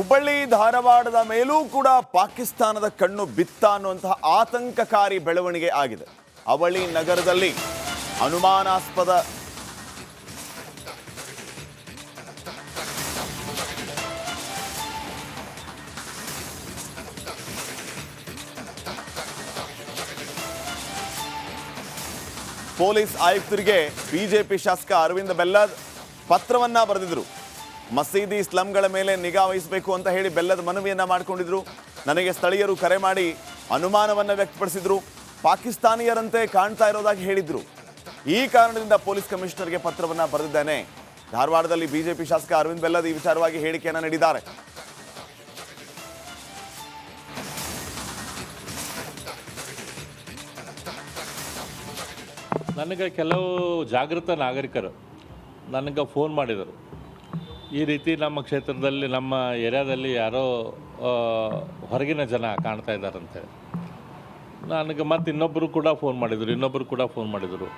ಹುಬ್ಬಳ್ಳಿ ಧಾರವಾಡದ ಮೇಲೂ ಕೂಡ ಪಾಕಿಸ್ತಾನದ ಕಣ್ಣು ಬಿತ್ತ ಅನ್ನುವಂತಹ ಆತಂಕಕಾರಿ ಬೆಳವಣಿಗೆ ಆಗಿದೆ. ಅವಳಿ ನಗರದಲ್ಲಿ ಅನುಮಾನಾಸ್ಪದ ಪೊಲೀಸ್ ಆಯುಕ್ತರಿಗೆ ಬಿಜೆಪಿ ಶಾಸಕ ಅರವಿಂದ ಬೆಲ್ಲದ್ ಪತ್ರವನ್ನ ಬರೆದಿದ್ರು. ಮಸೀದಿ ಸ್ಲಂಗಳ ಮೇಲೆ ನಿಗಾ ವಹಿಸಬೇಕು ಅಂತ ಹೇಳಿ ಬೆಲ್ಲದ ಮನವಿಯನ್ನು ಮಾಡಿಕೊಂಡಿದ್ರು. ನನಗೆ ಸ್ಥಳೀಯರು ಕರೆ ಮಾಡಿ ಅನುಮಾನವನ್ನು ವ್ಯಕ್ತಪಡಿಸಿದ್ರು. ಪಾಕಿಸ್ತಾನಿಯರಂತೆ ಕಾಣ್ತಾ ಇರೋದಾಗಿ ಹೇಳಿದ್ರು. ಈ ಕಾರಣದಿಂದ ಪೊಲೀಸ್ ಕಮಿಷನರ್ಗೆ ಪತ್ರವನ್ನು ಬರೆದಿದ್ದೇನೆ. ಧಾರವಾಡದಲ್ಲಿ ಬಿಜೆಪಿ ಶಾಸಕ ಅರವಿಂದ್ ಬೆಲ್ಲದ ಈ ವಿಚಾರವಾಗಿ ಹೇಳಿಕೆಯನ್ನು ನೀಡಿದ್ದಾರೆ. ನನಗೆ ಕೆಲವು ಜಾಗೃತ ನಾಗರಿಕರು ನನಗೆ ಫೋನ್ ಮಾಡಿದರು. ಈ ರೀತಿ ನಮ್ಮ ಕ್ಷೇತ್ರದಲ್ಲಿ, ನಮ್ಮ ಏರಿಯಾದಲ್ಲಿ ಯಾರೋ ಹೊರಗಿನ ಜನ ಕಾಣ್ತಾ ಇದ್ದಾರಂತೆ. ನನಗೆ ಮತ್ತು ಇನ್ನೊಬ್ಬರು ಕೂಡ ಫೋನ್ ಮಾಡಿದರು ಇನ್ನೊಬ್ಬರು ಕೂಡ ಫೋನ್ ಮಾಡಿದರು.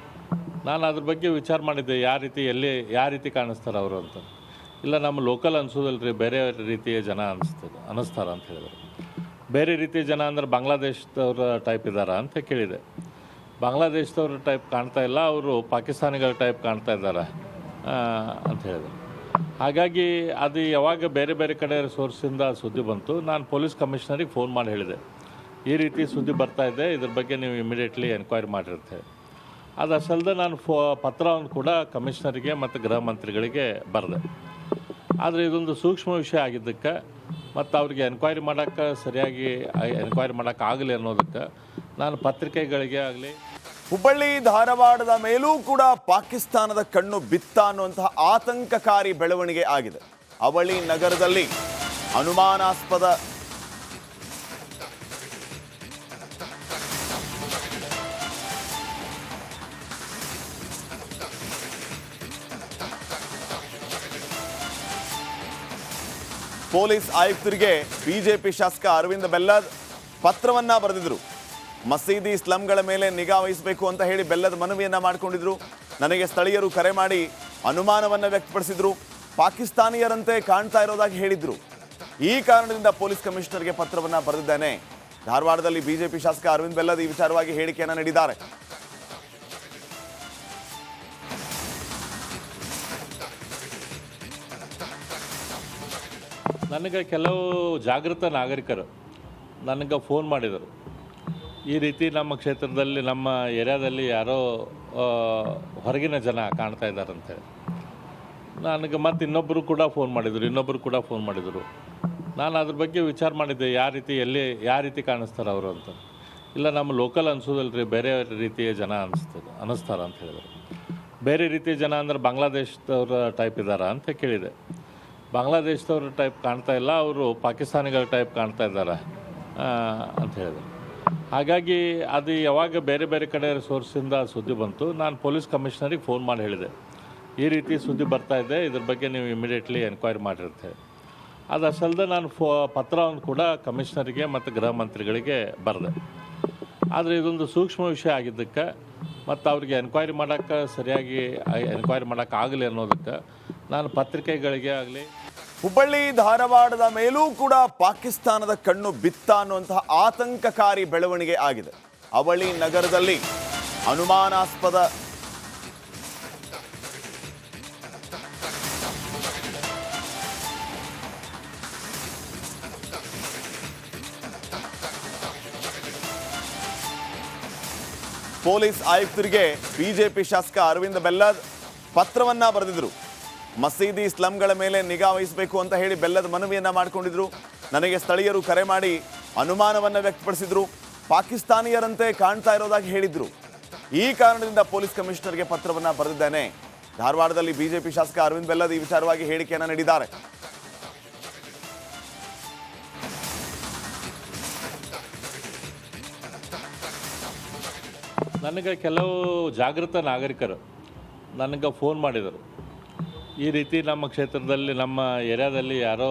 ನಾನು ಅದ್ರ ಬಗ್ಗೆ ವಿಚಾರ ಮಾಡಿದ್ದೆ, ಯಾವ ರೀತಿ, ಎಲ್ಲಿ, ಯಾವ ರೀತಿ ಕಾಣಿಸ್ತಾರೆ ಅವರು ಅಂತ. ಇಲ್ಲ, ನಮ್ಮ ಲೋಕಲ್ ರೀ ಬೇರೆ ರೀತಿಯ ಜನ ಅನಿಸ್ತದೆ ಅನ್ನಿಸ್ತಾರ ಅಂತ ಹೇಳಿದರು. ಬೇರೆ ರೀತಿಯ ಜನ ಅಂದ್ರೆ ಬಾಂಗ್ಲಾದೇಶದವ್ರ ಟೈಪ್ ಇದ್ದಾರಾ ಅಂತ ಕೇಳಿದೆ. ಬಾಂಗ್ಲಾದೇಶದವ್ರ ಟೈಪ್ ಕಾಣ್ತಾ ಇಲ್ಲ, ಅವರು ಪಾಕಿಸ್ತಾನಿಗಳ ಟೈಪ್ ಕಾಣ್ತಾ ಇದ್ದಾರೆ ಅಂತ ಹೇಳಿದರು. ಹಾಗಾಗಿ ಅದು ಯಾವಾಗ ಬೇರೆ ಬೇರೆ ಕಡೆ ಸೋರ್ಸಿಂದ ಸುದ್ದಿ ಬಂತು, ನಾನು ಪೊಲೀಸ್ ಕಮಿಷನರಿಗೆ ಫೋನ್ ಮಾಡಿ ಹೇಳಿದೆ. ಈ ರೀತಿ ಸುದ್ದಿ ಬರ್ತಾ ಇದೆ, ಇದ್ರ ಬಗ್ಗೆ ನೀವು ಇಮಿಡಿಯೇಟ್ಲಿ ಎನ್ಕ್ವೈರಿ ಮಾಡಿರುತ್ತೆ. ಅದು ಅಸಲ್ದೆ ನಾನು ಫೋ, ಪತ್ರವನ್ನು ಕೂಡ ಕಮಿಷನರಿಗೆ ಮತ್ತು ಗೃಹ ಮಂತ್ರಿಗಳಿಗೆ ಬರೆದೆ. ಆದರೆ ಇದೊಂದು ಸೂಕ್ಷ್ಮ ವಿಷಯ ಆಗಿದ್ದಕ್ಕೆ, ಮತ್ತು ಅವ್ರಿಗೆ ಎನ್ಕ್ವೈರಿ ಮಾಡೋಕ್ಕೆ ಸರಿಯಾಗಿ ಎನ್ಕ್ವೈರಿ ಮಾಡೋಕ್ಕಾಗಲಿ ಅನ್ನೋದಕ್ಕೆ, ನಾನು ಪತ್ರಿಕೆಗಳಿಗೆ ಆಗಲಿ ಹುಬ್ಬಳ್ಳಿ, ಧಾರವಾಡದ ಮೇಲೂ ಕೂಡ ಪಾಕಿಸ್ತಾನದ ಕಣ್ಣು ಬಿತ್ತ ಅನ್ನುವಂತಹ ಆತಂಕಕಾರಿ ಬೆಳವಣಿಗೆ ಆಗಿದೆ. ಅವಳಿ ನಗರದಲ್ಲಿ ಅನುಮಾನಾಸ್ಪದ ಪೊಲೀಸ್ ಆಯುಕ್ತರಿಗೆ ಬಿಜೆಪಿ ಶಾಸಕ ಅರವಿಂದ ಬೆಲ್ಲದ್ ಪತ್ರವನ್ನ ಬರೆದಿದ್ರು. ಮಸೀದಿ ಸ್ಲಂಗಳ ಮೇಲೆ ನಿಗಾ ವಹಿಸಬೇಕು ಅಂತ ಹೇಳಿ ಬೆಲ್ಲದ ಮನವಿಯನ್ನು ಮಾಡಿಕೊಂಡಿದ್ರು. ನನಗೆ ಸ್ಥಳೀಯರು ಕರೆ ಮಾಡಿ ಅನುಮಾನವನ್ನು ವ್ಯಕ್ತಪಡಿಸಿದ್ರು. ಪಾಕಿಸ್ತಾನಿಯರಂತೆ ಕಾಣ್ತಾ ಇರೋದಾಗಿ ಹೇಳಿದರು. ಈ ಕಾರಣದಿಂದ ಪೊಲೀಸ್ ಕಮಿಷನರ್ಗೆ ಪತ್ರವನ್ನು ಬರೆದಿದ್ದೇನೆ. ಧಾರವಾಡದಲ್ಲಿ ಬಿಜೆಪಿ ಶಾಸಕ ಅರವಿಂದ್ ಬೆಲ್ಲದ್ ಈ ವಿಚಾರವಾಗಿ ಹೇಳಿಕೆಯನ್ನು ನೀಡಿದ್ದಾರೆ. ನನಗೆ ಕೆಲವು ಜಾಗೃತ ನಾಗರಿಕರು ನನಗೆ ಫೋನ್ ಮಾಡಿದರು. ಈ ರೀತಿ ನಮ್ಮ ಕ್ಷೇತ್ರದಲ್ಲಿ, ನಮ್ಮ ಏರಿಯಾದಲ್ಲಿ ಯಾರೋ ಹೊರಗಿನ ಜನ ಕಾಣ್ತಾ ಇದ್ದಾರಂತೆ. ನನಗೆ ಮತ್ತು ಇನ್ನೊಬ್ಬರು ಕೂಡ ಫೋನ್ ಮಾಡಿದರು ಇನ್ನೊಬ್ಬರು ಕೂಡ ಫೋನ್ ಮಾಡಿದರು. ನಾನು ಅದ್ರ ಬಗ್ಗೆ ವಿಚಾರ ಮಾಡಿದ್ದೆ, ಯಾವ ರೀತಿ, ಎಲ್ಲಿ, ಯಾವ ರೀತಿ ಕಾಣಿಸ್ತಾರೆ ಅವರು ಅಂತ. ಇಲ್ಲ, ನಮ್ಮ ಲೋಕಲ್ ಅನ್ಸೋದಲ್ರಿ, ಬೇರೆ ರೀತಿಯ ಜನ ಅನಿಸ್ತದೆ ಅನ್ನಿಸ್ತಾರ ಅಂತ ಹೇಳಿದರು. ಬೇರೆ ರೀತಿಯ ಜನ ಅಂದ್ರೆ ಬಾಂಗ್ಲಾದೇಶದವ್ರ ಟೈಪ್ ಇದ್ದಾರಾ ಅಂತ ಕೇಳಿದೆ. ಬಾಂಗ್ಲಾದೇಶದವ್ರ ಟೈಪ್ ಕಾಣ್ತಾ ಇಲ್ಲ, ಅವರು ಪಾಕಿಸ್ತಾನಿಗಳ ಟೈಪ್ ಕಾಣ್ತಾ ಇದ್ದಾರೆ ಅಂತ ಹೇಳಿದರು. ಹಾಗಾಗಿ ಅದು ಯಾವಾಗ ಬೇರೆ ಬೇರೆ ಕಡೆ ಸೋರ್ಸಿಂದ ಸುದ್ದಿ ಬಂತು, ನಾನು ಪೊಲೀಸ್ ಕಮಿಷನರಿಗೆ ಫೋನ್ ಮಾಡಿ ಹೇಳಿದೆ. ಈ ರೀತಿ ಸುದ್ದಿ ಬರ್ತಾ ಇದೆ, ಇದ್ರ ಬಗ್ಗೆ ನೀವು ಇಮಿಡಿಯೇಟ್ಲಿ ಎನ್ಕ್ವೈರಿ ಮಾಡಿರ್ತೇವೆ ಅದು ಅಸಲ್ದೆ ನಾನು ಫೋ, ಪತ್ರವನ್ನು ಕೂಡ ಕಮಿಷನರಿಗೆ ಮತ್ತು ಗೃಹ ಮಂತ್ರಿಗಳಿಗೆ ಬರೆದೆ. ಆದರೆ ಇದೊಂದು ಸೂಕ್ಷ್ಮ ವಿಷಯ ಆಗಿದ್ದಕ್ಕೆ, ಮತ್ತು ಅವ್ರಿಗೆ ಎನ್ಕ್ವೈರಿ ಮಾಡೋಕ್ಕೆ ಸರಿಯಾಗಿ ಎನ್ಕ್ವೈರಿ ಮಾಡೋಕ್ಕಾಗಲಿ ಅನ್ನೋದಕ್ಕೆ, ನಾನು ಪತ್ರಿಕೆಗಳಿಗೆ ಆಗಲಿ ಹುಬ್ಬಳ್ಳಿ, ಧಾರವಾಡದ ಮೇಲೂ ಕೂಡ ಪಾಕಿಸ್ತಾನದ ಕಣ್ಣು ಬಿತ್ತ ಅನ್ನುವಂತಹ ಆತಂಕಕಾರಿ ಬೆಳವಣಿಗೆ ಆಗಿದೆ. ಅವಳಿ ನಗರದಲ್ಲಿ ಅನುಮಾನಾಸ್ಪದ ಪೊಲೀಸ್ ಆಯುಕ್ತರಿಗೆ ಬಿಜೆಪಿ ಶಾಸಕ ಅರವಿಂದ ಬೆಲ್ಲದ್ ಪತ್ರವನ್ನ ಬರೆದಿದ್ರು. ಮಸೀದಿ ಸ್ಲಂಗಳ ಮೇಲೆ ನಿಗಾ ವಹಿಸಬೇಕು ಅಂತ ಹೇಳಿ ಬೆಲ್ಲದ ಮನವಿಯನ್ನು ಮಾಡಿಕೊಂಡಿದ್ರು. ನನಗೆ ಸ್ಥಳೀಯರು ಕರೆ ಮಾಡಿ ಅನುಮಾನವನ್ನು ವ್ಯಕ್ತಪಡಿಸಿದ್ರು. ಪಾಕಿಸ್ತಾನಿಯರಂತೆ ಕಾಣ್ತಾ ಇರೋದಾಗಿ ಹೇಳಿದ್ರು. ಈ ಕಾರಣದಿಂದ ಪೊಲೀಸ್ ಕಮಿಷನರ್ಗೆ ಪತ್ರವನ್ನು ಬರೆದಿದ್ದೇನೆ. ಧಾರವಾಡದಲ್ಲಿ ಬಿಜೆಪಿ ಶಾಸಕ ಅರವಿಂದ್ ಬೆಲ್ಲದ್ ಈ ವಿಚಾರವಾಗಿ ಹೇಳಿಕೆಯನ್ನು ನೀಡಿದ್ದಾರೆ. ನನಗೆ ಕೆಲವು ಜಾಗೃತ ನಾಗರಿಕರು ನನಗೆ ಫೋನ್ ಮಾಡಿದರು. ಈ ರೀತಿ ನಮ್ಮ ಕ್ಷೇತ್ರದಲ್ಲಿ, ನಮ್ಮ ಏರಿಯಾದಲ್ಲಿ ಯಾರೋ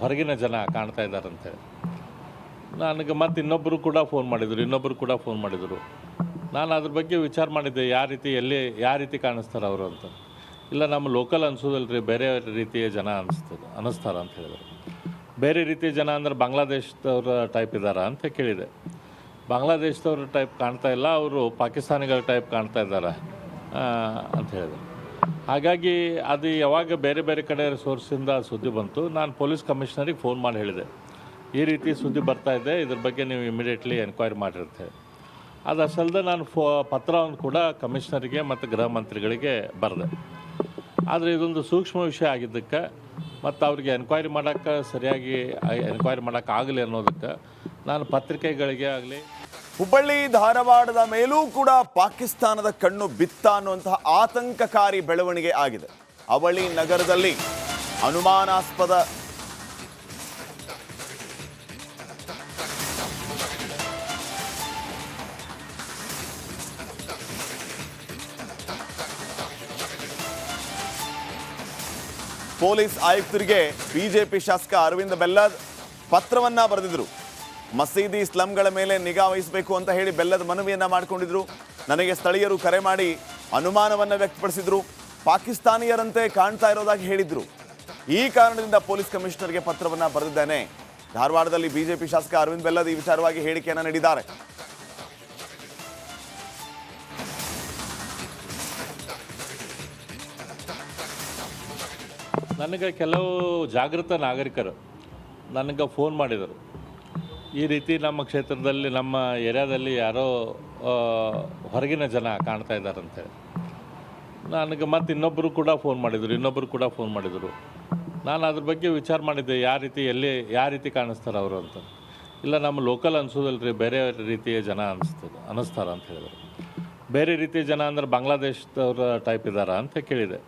ಹೊರಗಿನ ಜನ ಕಾಣ್ತಾ ಇದ್ದಾರಂತೇಳಿ ನನಗೆ ಮತ್ತು ಇನ್ನೊಬ್ಬರು ಕೂಡ ಫೋನ್ ಮಾಡಿದರು ಇನ್ನೊಬ್ಬರು ಕೂಡ ಫೋನ್ ಮಾಡಿದರು. ನಾನು ಅದ್ರ ಬಗ್ಗೆ ವಿಚಾರ ಮಾಡಿದ್ದೆ, ಯಾವ ರೀತಿ, ಎಲ್ಲಿ, ಯಾವ ರೀತಿ ಕಾಣಿಸ್ತಾರೆ ಅವರು ಅಂತ. ಇಲ್ಲ, ನಮ್ಮ ಲೋಕಲ್ ಅನ್ಸೋದಲ್ಲ ರೀ ಬೇರೆ ರೀತಿಯ ಜನ ಅನಿಸ್ತದೆ ಅನ್ನಿಸ್ತಾರ ಅಂತ ಹೇಳಿದರು. ಬೇರೆ ರೀತಿಯ ಜನ ಅಂದ್ರೆ ಬಾಂಗ್ಲಾದೇಶದವ್ರ ಟೈಪ್ ಇದ್ದಾರ ಅಂತ ಕೇಳಿದೆ. ಬಾಂಗ್ಲಾದೇಶದವ್ರ ಟೈಪ್ ಕಾಣ್ತಾ ಇಲ್ಲ, ಅವರು ಪಾಕಿಸ್ತಾನಿಗಳ ಟೈಪ್ ಕಾಣ್ತಾ ಇದ್ದಾರೆ ಅಂತ ಹೇಳಿದ್ರು. ಹಾಗಾಗಿ ಅದು ಯಾವಾಗ ಬೇರೆ ಬೇರೆ ಕಡೆ ಸೋರ್ಸಿಂದ ಸುದ್ದಿ ಬಂತು, ನಾನು ಪೊಲೀಸ್ ಕಮಿಷನರಿಗೆ ಫೋನ್ ಮಾಡಿ ಹೇಳಿದೆ. ಈ ರೀತಿ ಸುದ್ದಿ ಬರ್ತಾ ಇದೆ, ಇದ್ರ ಬಗ್ಗೆ ನೀವು ಇಮಿಡಿಯೇಟ್ಲಿ ಎನ್ಕ್ವೈರಿ ಮಾಡಿರ್ತೇವೆ ಅದು ಅಷ್ಟಲ್ಲದೆ ನಾನು ಫೋ, ಪತ್ರವನ್ನು ಕೂಡ ಕಮಿಷನರಿಗೆ ಮತ್ತು ಗೃಹ ಮಂತ್ರಿಗಳಿಗೆ ಬರೆದೆ. ಆದರೆ ಇದೊಂದು ಸೂಕ್ಷ್ಮ ವಿಷಯ ಆಗಿದ್ದಕ್ಕೆ, ಮತ್ತು ಅವ್ರಿಗೆ ಎನ್ಕ್ವೈರಿ ಮಾಡೋಕ್ಕೆ ಸರಿಯಾಗಿ ಎನ್ಕ್ವೈರಿ ಮಾಡೋಕ್ಕಾಗಲಿ ಅನ್ನೋದಕ್ಕೆ, ನಾನು ಪತ್ರಿಕೆಗಳಿಗೆ ಆಗಲಿ ಹುಬ್ಬಳ್ಳಿ ಧಾರವಾಡದ ಮೇಲೂ ಕೂಡ ಪಾಕಿಸ್ತಾನದ ಕಣ್ಣು ಬಿತ್ತ ಅನ್ನುವಂತಹ ಆತಂಕಕಾರಿ ಬೆಳವಣಿಗೆ ಆಗಿದೆ. ಅವಳಿ ನಗರದಲ್ಲಿ ಅನುಮಾನಾಸ್ಪದ ಪೊಲೀಸ್ ಆಯುಕ್ತರಿಗೆ ಬಿಜೆಪಿ ಶಾಸಕ ಅರವಿಂದ ಬೆಲ್ಲದ್ ಪತ್ರವನ್ನ ಬರೆದಿದ್ರು. ಮಸೀದಿ ಸ್ಲಂಗಳ ಮೇಲೆ ನಿಗಾ ವಹಿಸಬೇಕು ಅಂತ ಹೇಳಿ ಬೆಲ್ಲದ ಮನವಿಯನ್ನು ಮಾಡಿಕೊಂಡಿದ್ರು. ನನಗೆ ಸ್ಥಳೀಯರು ಕರೆ ಮಾಡಿ ಅನುಮಾನವನ್ನು ವ್ಯಕ್ತಪಡಿಸಿದ್ರು. ಪಾಕಿಸ್ತಾನಿಯರಂತೆ ಕಾಣ್ತಾ ಇರೋದಾಗಿ ಹೇಳಿದ್ರು. ಈ ಕಾರಣದಿಂದ ಪೊಲೀಸ್ ಕಮಿಷನರ್ಗೆ ಪತ್ರವನ್ನು ಬರೆದಿದ್ದೇನೆ. ಧಾರವಾಡದಲ್ಲಿ ಬಿಜೆಪಿ ಶಾಸಕ ಅರವಿಂದ್ ಬೆಲ್ಲದ ಈ ವಿಚಾರವಾಗಿ ಹೇಳಿಕೆಯನ್ನು ನೀಡಿದ್ದಾರೆ. ನನಗೆ ಕೆಲವು ಜಾಗೃತ ನಾಗರಿಕರು ನನಗೆ ಫೋನ್ ಮಾಡಿದರು. ಈ ರೀತಿ ನಮ್ಮ ಕ್ಷೇತ್ರದಲ್ಲಿ, ನಮ್ಮ ಏರಿಯಾದಲ್ಲಿ ಯಾರೋ ಹೊರಗಿನ ಜನ ಕಾಣ್ತಾ ಇದ್ದಾರಂತೇಳಿ ನನಗೆ ಮತ್ತು ಇನ್ನೊಬ್ಬರು ಕೂಡ ಫೋನ್ ಮಾಡಿದರು ಇನ್ನೊಬ್ಬರು ಕೂಡ ಫೋನ್ ಮಾಡಿದರು. ನಾನು ಅದ್ರ ಬಗ್ಗೆ ವಿಚಾರ ಮಾಡಿದ್ದೆ ಯಾವ ರೀತಿ, ಎಲ್ಲಿ ಯಾವ ರೀತಿ ಕಾಣಿಸ್ತಾರೆ ಅವರು ಅಂತ. ಇಲ್ಲ, ನಮ್ಮ ಲೋಕಲ್ ಅನ್ಸೋದಲ್ಲ ರೀ ಬೇರೆ ರೀತಿಯ ಜನ ಅನಿಸ್ತದೆ ಅನಿಸ್ತಾರ ಅಂತ ಹೇಳಿದ್ರು. ಬೇರೆ ರೀತಿಯ ಜನ ಅಂದ್ರೆ ಬಾಂಗ್ಲಾದೇಶದವ್ರ ಟೈಪ್ ಇದ್ದಾರ ಅಂತ ಕೇಳಿದೆ.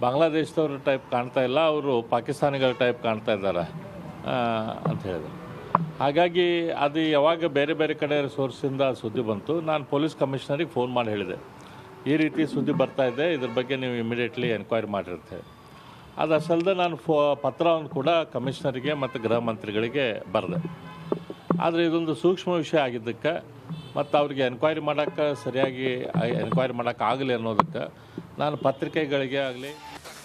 ಬಾಂಗ್ಲಾದೇಶದವ್ರ ಟೈಪ್ ಕಾಣ್ತಾ ಇಲ್ಲ, ಅವರು ಪಾಕಿಸ್ತಾನಿಗಳ ಟೈಪ್ ಕಾಣ್ತಾ ಇದ್ದಾರೆ ಅಂತ ಹೇಳಿದ್ರು. ಹಾಗಾಗಿ ಅದು ಯಾವಾಗ ಬೇರೆ ಬೇರೆ ಕಡೆ ಸೋರ್ಸಿಂದ ಸುದ್ದಿ ಬಂತು, ನಾನು ಪೊಲೀಸ್ ಕಮಿಷನರಿಗೆ ಫೋನ್ ಮಾಡಿ ಹೇಳಿದೆ. ಈ ರೀತಿ ಸುದ್ದಿ ಬರ್ತಾ ಇದೆ, ಇದ್ರ ಬಗ್ಗೆ ನೀವು ಇಮಿಡಿಯೇಟ್ಲಿ ಎನ್ಕ್ವೈರಿ ಮಾಡಿರುತ್ತೆ. ಅದು ಅಸಲ್ದೆ ನಾನು ಫೋ, ಪತ್ರವನ್ನು ಕೂಡ ಕಮಿಷನರಿಗೆ ಮತ್ತು ಗೃಹ ಮಂತ್ರಿಗಳಿಗೆ ಬರೆದೆ. ಆದರೆ ಇದೊಂದು ಸೂಕ್ಷ್ಮ ವಿಷಯ ಆಗಿದ್ದಕ್ಕೆ, ಮತ್ತು ಅವ್ರಿಗೆ ಎನ್ಕ್ವೈರಿ ಮಾಡೋಕ್ಕೆ ಸರಿಯಾಗಿ ಎನ್ಕ್ವೈರಿ ಮಾಡೋಕ್ಕಾಗಲಿ ಅನ್ನೋದಕ್ಕೆ, ನಾನು ಪತ್ರಿಕೆಗಳಿಗೆ ಆಗಲಿ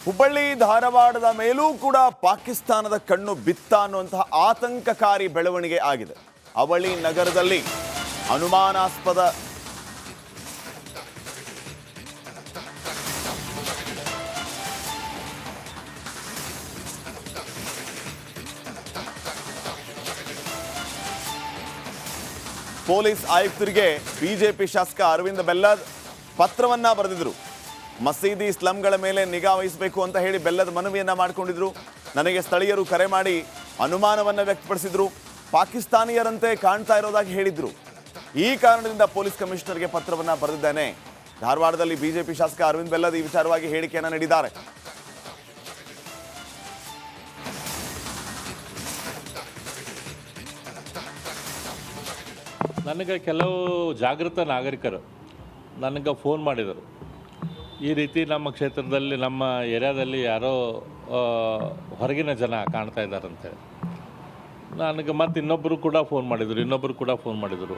ಹುಬ್ಬಳ್ಳಿ, ಧಾರವಾಡದ ಮೇಲೂ ಕೂಡ ಪಾಕಿಸ್ತಾನದ ಕಣ್ಣು ಬಿತ್ತ ಅನ್ನುವಂತಹ ಆತಂಕಕಾರಿ ಬೆಳವಣಿಗೆ ಆಗಿದೆ. ಅವಳಿ ನಗರದಲ್ಲಿ ಅನುಮಾನಾಸ್ಪದ ಪೊಲೀಸ್ ಆಯುಕ್ತರಿಗೆ ಬಿಜೆಪಿ ಶಾಸಕ ಅರವಿಂದ ಬೆಲ್ಲದ್ ಪತ್ರವನ್ನ ಬರೆದಿದ್ರು. ಮಸೀದಿ ಸ್ಲಂಗಳ ಮೇಲೆ ನಿಗಾ ವಹಿಸಬೇಕು ಅಂತ ಹೇಳಿ ಬೆಲ್ಲದ ಮನವಿಯನ್ನು ಮಾಡಿಕೊಂಡಿದ್ರು. ನನಗೆ ಸ್ಥಳೀಯರು ಕರೆ ಮಾಡಿ ಅನುಮಾನವನ್ನು ವ್ಯಕ್ತಪಡಿಸಿದ್ರು. ಪಾಕಿಸ್ತಾನಿಯರಂತೆ ಕಾಣ್ತಾ ಇರೋದಾಗಿ ಹೇಳಿದ್ರು. ಈ ಕಾರಣದಿಂದ ಪೊಲೀಸ್ ಕಮಿಷನರ್ಗೆ ಪತ್ರವನ್ನು ಬರೆದಿದ್ದೇನೆ. ಧಾರವಾಡದಲ್ಲಿ ಬಿಜೆಪಿ ಶಾಸಕ ಅರವಿಂದ್ ಬೆಲ್ಲದ ಈ ವಿಚಾರವಾಗಿ ಹೇಳಿಕೆಯನ್ನು ನೀಡಿದ್ದಾರೆ. ನನಗೆ ಕೆಲವು ಜಾಗೃತ ನಾಗರಿಕರು ನನಗೆ ಫೋನ್ ಮಾಡಿದರು. ಈ ರೀತಿ ನಮ್ಮ ಕ್ಷೇತ್ರದಲ್ಲಿ, ನಮ್ಮ ಏರಿಯಾದಲ್ಲಿ ಯಾರೋ ಹೊರಗಿನ ಜನ ಕಾಣ್ತಾ ಇದ್ದಾರಂತೆ. ನನಗೆ ಮತ್ತು ಇನ್ನೊಬ್ಬರು ಕೂಡ ಫೋನ್ ಮಾಡಿದರು ಇನ್ನೊಬ್ಬರು ಕೂಡ ಫೋನ್ ಮಾಡಿದರು.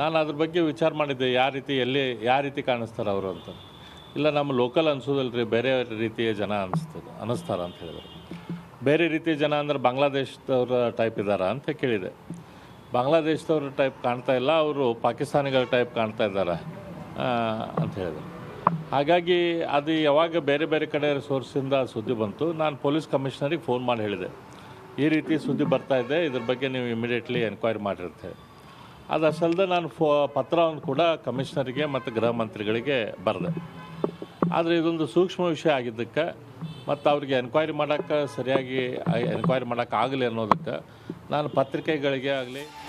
ನಾನು ಅದ್ರ ಬಗ್ಗೆ ವಿಚಾರ ಮಾಡಿದ್ದೆ, ಯಾವ ರೀತಿ, ಎಲ್ಲಿ, ಯಾವ ರೀತಿ ಕಾಣಿಸ್ತಾರೆ ಅವರು ಅಂತ. ಇಲ್ಲ, ನಮ್ಮ ಲೋಕಲ್ ಅನ್ಸೋದಲ್ಲ ರೀ ಬೇರೆ ರೀತಿಯ ಜನ ಅನಿಸ್ತದೆ ಅನಿಸ್ತಾರ ಅಂತ ಹೇಳಿದ್ರು. ಬೇರೆ ರೀತಿಯ ಜನ ಅಂದ್ರೆ ಬಾಂಗ್ಲಾದೇಶದವ್ರ ಟೈಪ್ ಇದ್ದಾರಾ ಅಂತ ಕೇಳಿದೆ. ಬಾಂಗ್ಲಾದೇಶದವ್ರ ಟೈಪ್ ಕಾಣ್ತಾ ಇಲ್ಲ, ಅವರು ಪಾಕಿಸ್ತಾನಿಗಳ ಟೈಪ್ ಕಾಣ್ತಾ ಇದ್ದಾರೆ ಅಂತ ಹೇಳಿದ್ರು. ಹಾಗಾಗಿ ಅದು ಯಾವಾಗ ಬೇರೆ ಬೇರೆ ಕಡೆ ಸೋರ್ಸಿಂದ ಸುದ್ದಿ ಬಂತು, ನಾನು ಪೊಲೀಸ್ ಕಮಿಷನರಿಗೆ ಫೋನ್ ಮಾಡಿ ಹೇಳಿದೆ. ಈ ರೀತಿ ಸುದ್ದಿ ಬರ್ತಾ ಇದೆ, ಇದ್ರ ಬಗ್ಗೆ ನೀವು ಇಮಿಡಿಯೇಟ್ಲಿ ಎನ್ಕ್ವೈರಿ ಮಾಡಿರ್ತೇವೆ ಅದು ಅಸಲ್ದೆ ನಾನು ಫೋ, ಪತ್ರವನ್ನು ಕೂಡ ಕಮಿಷನರಿಗೆ ಮತ್ತು ಗೃಹ ಮಂತ್ರಿಗಳಿಗೆ ಬರೆದೆ. ಆದರೆ ಇದೊಂದು ಸೂಕ್ಷ್ಮ ವಿಷಯ ಆಗಿದ್ದಕ್ಕೆ, ಮತ್ತು ಅವ್ರಿಗೆ ಎನ್ಕ್ವೈರಿ ಮಾಡೋಕ್ಕೆ ಸರಿಯಾಗಿ ಎನ್ಕ್ವೈರಿ ಮಾಡೋಕ್ಕಾಗಲಿ ಅನ್ನೋದಕ್ಕೆ, ನಾನು ಪತ್ರಿಕೆಗಳಿಗೆ ಆಗಲಿ